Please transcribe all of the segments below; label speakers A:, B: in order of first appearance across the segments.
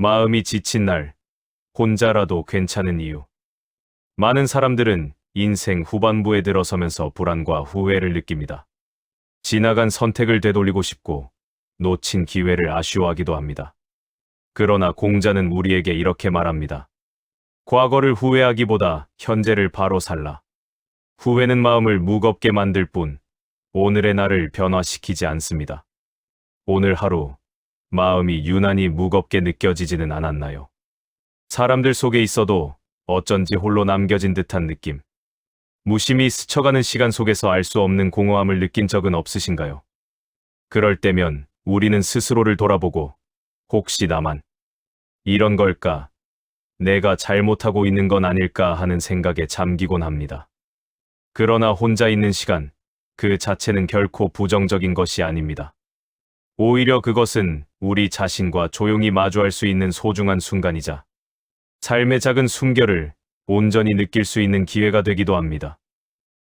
A: 마음이 지친 날, 혼자라도 괜찮은 이유. 많은 사람들은 인생 후반부에 들어서면서 불안과 후회를 느낍니다. 지나간 선택을 되돌리고 싶고, 놓친 기회를 아쉬워하기도 합니다. 그러나 공자는 우리에게 이렇게 말합니다. 과거를 후회하기보다 현재를 바로 살라. 후회는 마음을 무겁게 만들 뿐, 오늘의 나를 변화시키지 않습니다. 오늘 하루, 마음이 유난히 무겁게 느껴지지는 않았나요? 사람들 속에 있어도 어쩐지 홀로 남겨진 듯한 느낌. 무심히 스쳐가는 시간 속에서 알 수 없는 공허함을 느낀 적은 없으신가요? 그럴 때면 우리는 스스로를 돌아보고 혹시 나만 이런 걸까? 내가 잘못하고 있는 건 아닐까 하는 생각에 잠기곤 합니다. 그러나 혼자 있는 시간, 그 자체는 결코 부정적인 것이 아닙니다. 오히려 그것은 우리 자신과 조용히 마주할 수 있는 소중한 순간이자 삶의 작은 숨결을 온전히 느낄 수 있는 기회가 되기도 합니다.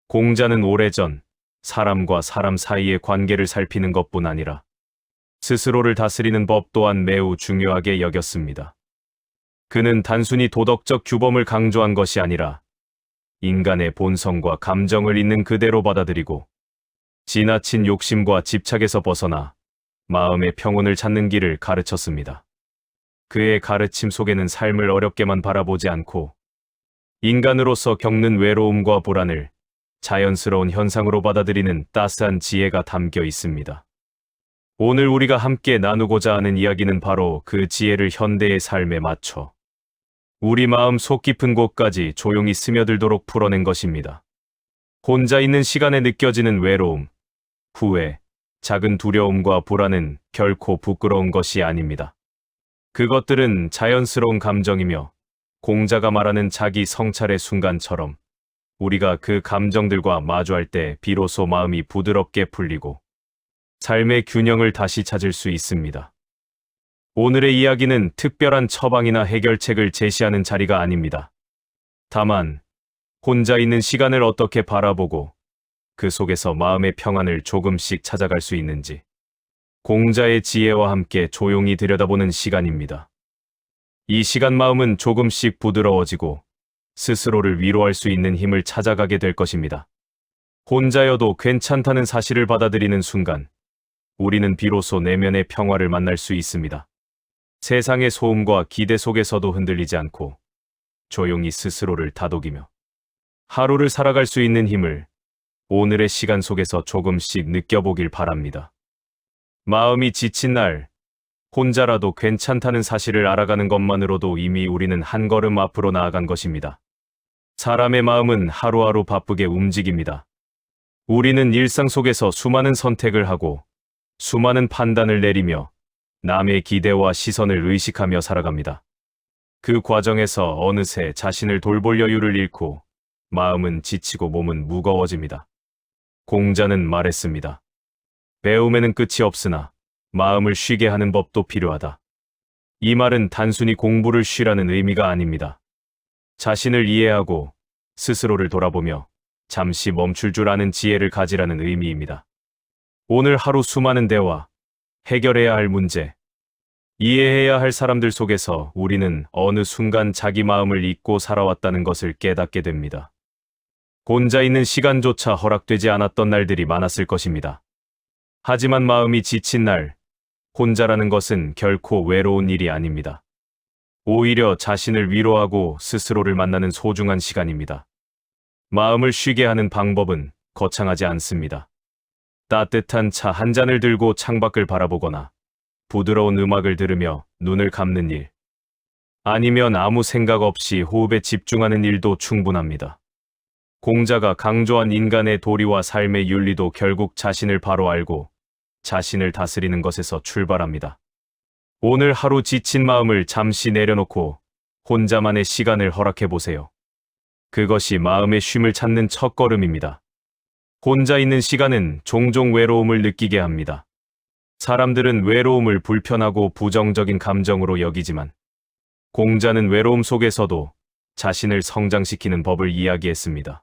A: 공자는 오래전 사람과 사람 사이의 관계를 살피는 것뿐 아니라 스스로를 다스리는 법 또한 매우 중요하게 여겼습니다. 그는 단순히 도덕적 규범을 강조한 것이 아니라 인간의 본성과 감정을 있는 그대로 받아들이고 지나친 욕심과 집착에서 벗어나 마음의 평온을 찾는 길을 가르쳤습니다. 그의 가르침 속에는 삶을 어렵게만 바라보지 않고 인간으로서 겪는 외로움과 불안을 자연스러운 현상으로 받아들이는 따스한 지혜가 담겨 있습니다. 오늘 우리가 함께 나누고자 하는 이야기는 바로 그 지혜를 현대의 삶에 맞춰 우리 마음 속 깊은 곳까지 조용히 스며들도록 풀어낸 것입니다. 혼자 있는 시간에 느껴지는 외로움, 후회, 작은 두려움과 불안은 결코 부끄러운 것이 아닙니다. 그것들은 자연스러운 감정이며 공자가 말하는 자기 성찰의 순간처럼 우리가 그 감정들과 마주할 때 비로소 마음이 부드럽게 풀리고 삶의 균형을 다시 찾을 수 있습니다. 오늘의 이야기는 특별한 처방이나 해결책을 제시하는 자리가 아닙니다. 다만, 혼자 있는 시간을 어떻게 바라보고 그 속에서 마음의 평안을 조금씩 찾아갈 수 있는지 공자의 지혜와 함께 조용히 들여다보는 시간입니다. 이 시간 마음은 조금씩 부드러워지고 스스로를 위로할 수 있는 힘을 찾아가게 될 것입니다. 혼자여도 괜찮다는 사실을 받아들이는 순간, 우리는 비로소 내면의 평화를 만날 수 있습니다. 세상의 소음과 기대 속에서도 흔들리지 않고 조용히 스스로를 다독이며 하루를 살아갈 수 있는 힘을 오늘의 시간 속에서 조금씩 느껴보길 바랍니다. 마음이 지친 날, 혼자라도 괜찮다는 사실을 알아가는 것만으로도 이미 우리는 한 걸음 앞으로 나아간 것입니다. 사람의 마음은 하루하루 바쁘게 움직입니다. 우리는 일상 속에서 수많은 선택을 하고 수많은 판단을 내리며 남의 기대와 시선을 의식하며 살아갑니다. 그 과정에서 어느새 자신을 돌볼 여유를 잃고 마음은 지치고 몸은 무거워집니다. 공자는 말했습니다. 배움에는 끝이 없으나 마음을 쉬게 하는 법도 필요하다. 이 말은 단순히 공부를 쉬라는 의미가 아닙니다. 자신을 이해하고 스스로를 돌아보며 잠시 멈출 줄 아는 지혜를 가지라는 의미입니다. 오늘 하루 수많은 대화, 해결해야 할 문제, 이해해야 할 사람들 속에서 우리는 어느 순간 자기 마음을 잊고 살아왔다는 것을 깨닫게 됩니다. 혼자 있는 시간조차 허락되지 않았던 날들이 많았을 것입니다. 하지만 마음이 지친 날, 혼자라는 것은 결코 외로운 일이 아닙니다. 오히려 자신을 위로하고 스스로를 만나는 소중한 시간입니다. 마음을 쉬게 하는 방법은 거창하지 않습니다. 따뜻한 차 한 잔을 들고 창밖을 바라보거나 부드러운 음악을 들으며 눈을 감는 일. 아니면 아무 생각 없이 호흡에 집중하는 일도 충분합니다. 공자가 강조한 인간의 도리와 삶의 윤리도 결국 자신을 바로 알고 자신을 다스리는 것에서 출발합니다. 오늘 하루 지친 마음을 잠시 내려놓고 혼자만의 시간을 허락해 보세요. 그것이 마음의 쉼을 찾는 첫 걸음입니다. 혼자 있는 시간은 종종 외로움을 느끼게 합니다. 사람들은 외로움을 불편하고 부정적인 감정으로 여기지만 공자는 외로움 속에서도 자신을 성장시키는 법을 이야기했습니다.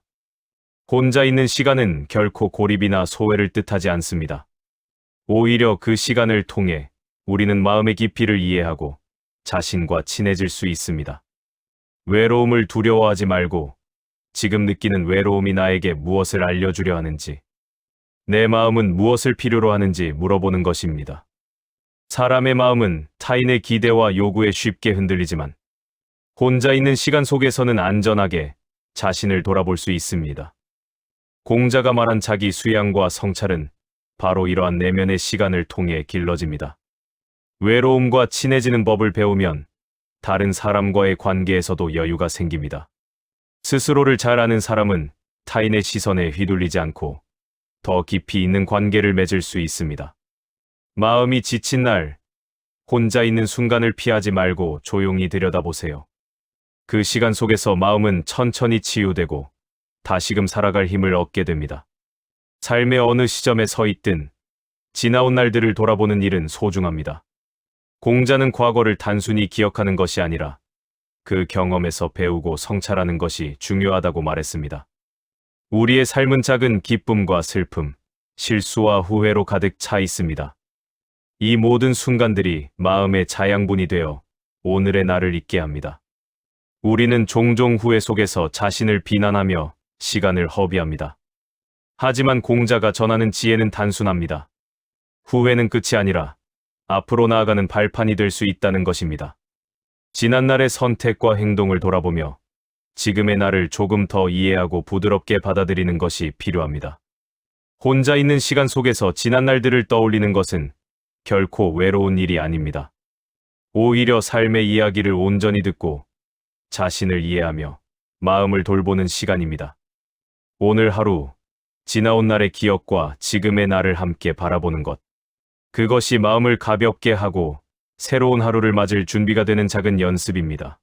A: 혼자 있는 시간은 결코 고립이나 소외를 뜻하지 않습니다. 오히려 그 시간을 통해 우리는 마음의 깊이를 이해하고 자신과 친해질 수 있습니다. 외로움을 두려워하지 말고 지금 느끼는 외로움이 나에게 무엇을 알려주려 하는지, 내 마음은 무엇을 필요로 하는지 물어보는 것입니다. 사람의 마음은 타인의 기대와 요구에 쉽게 흔들리지만 혼자 있는 시간 속에서는 안전하게 자신을 돌아볼 수 있습니다. 공자가 말한 자기 수양과 성찰은 바로 이러한 내면의 시간을 통해 길러집니다. 외로움과 친해지는 법을 배우면 다른 사람과의 관계에서도 여유가 생깁니다. 스스로를 잘 아는 사람은 타인의 시선에 휘둘리지 않고 더 깊이 있는 관계를 맺을 수 있습니다. 마음이 지친 날, 혼자 있는 순간을 피하지 말고 조용히 들여다보세요. 그 시간 속에서 마음은 천천히 치유되고 다시금 살아갈 힘을 얻게 됩니다. 삶의 어느 시점에 서 있든 지나온 날들을 돌아보는 일은 소중합니다. 공자는 과거를 단순히 기억하는 것이 아니라 그 경험에서 배우고 성찰하는 것이 중요하다고 말했습니다. 우리의 삶은 작은 기쁨과 슬픔, 실수와 후회로 가득 차 있습니다. 이 모든 순간들이 마음의 자양분이 되어 오늘의 나를 있게 합니다. 우리는 종종 후회 속에서 자신을 비난하며 시간을 허비합니다. 하지만 공자가 전하는 지혜는 단순합니다. 후회는 끝이 아니라 앞으로 나아가는 발판이 될 수 있다는 것입니다. 지난날의 선택과 행동을 돌아보며 지금의 나를 조금 더 이해하고 부드럽게 받아들이는 것이 필요합니다. 혼자 있는 시간 속에서 지난 날들을 떠올리는 것은 결코 외로운 일이 아닙니다. 오히려 삶의 이야기를 온전히 듣고 자신을 이해하며 마음을 돌보는 시간입니다. 오늘 하루, 지나온 날의 기억과 지금의 나를 함께 바라보는 것. 그것이 마음을 가볍게 하고 새로운 하루를 맞을 준비가 되는 작은 연습입니다.